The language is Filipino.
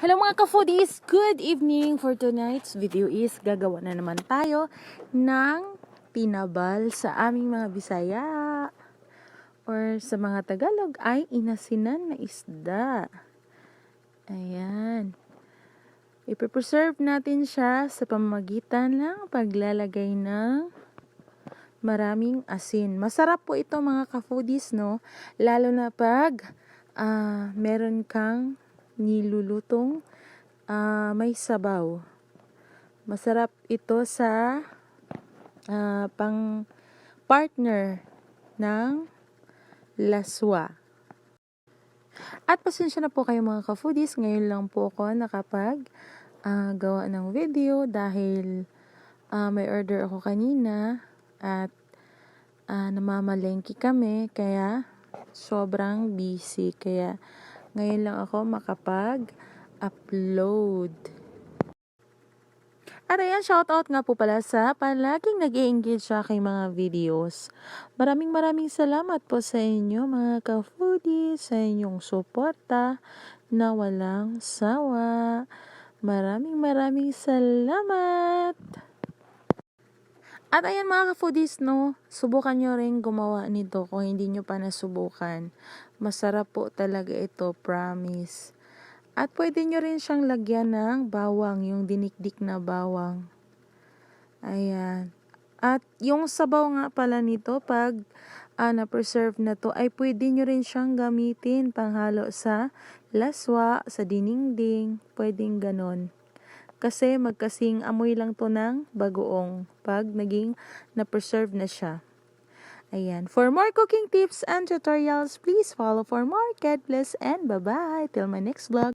Hello mga ka-foodies! Good evening! For tonight's video is gagawa na naman tayo ng pinabal sa aming mga Bisaya or sa mga Tagalog ay inasinan na isda. Ayan. Ipipreserve natin siya sa pamamagitan ng paglalagay ng maraming asin. Masarap po ito mga ka-foodies, no? Lalo na pag ah, meron kang nilulutong ah, may sabaw. Masarap ito sa ah, pang partner ng laswa. At pasensya na po kayo mga ka-foodies, ngayon lang po ako nakapag ah, gawa ng video dahil ah, may order ako kanina at ah, namamalengke kami kaya sobrang busy kaya ngayon lang ako makapag-upload. At ayan, shoutout nga po pala sa palaging nag engage sa aking mga videos. Maraming maraming salamat po sa inyo mga ka-foodies, sa inyong suporta na walang sawa. Maraming maraming salamat! At ayan mga ka-foodies, no, subukan nyo rin gumawa nito kung hindi nyo pa nasubukan. Masarap po talaga ito, promise. At pwede nyo rin siyang lagyan ng bawang, yung dinikdik na bawang. Ayan. At yung sabaw nga pala nito, pag ah, na-preserve na to, ay pwede nyo rin siyang gamitin panghalo sa laswa, sa diningding, pwedeng ganon. Kasi magkasing amoy lang to ng bagoong pag naging na-preserve na siya. Ayan. For more cooking tips and tutorials, please follow for more. God bless and bye-bye. Till my next vlog.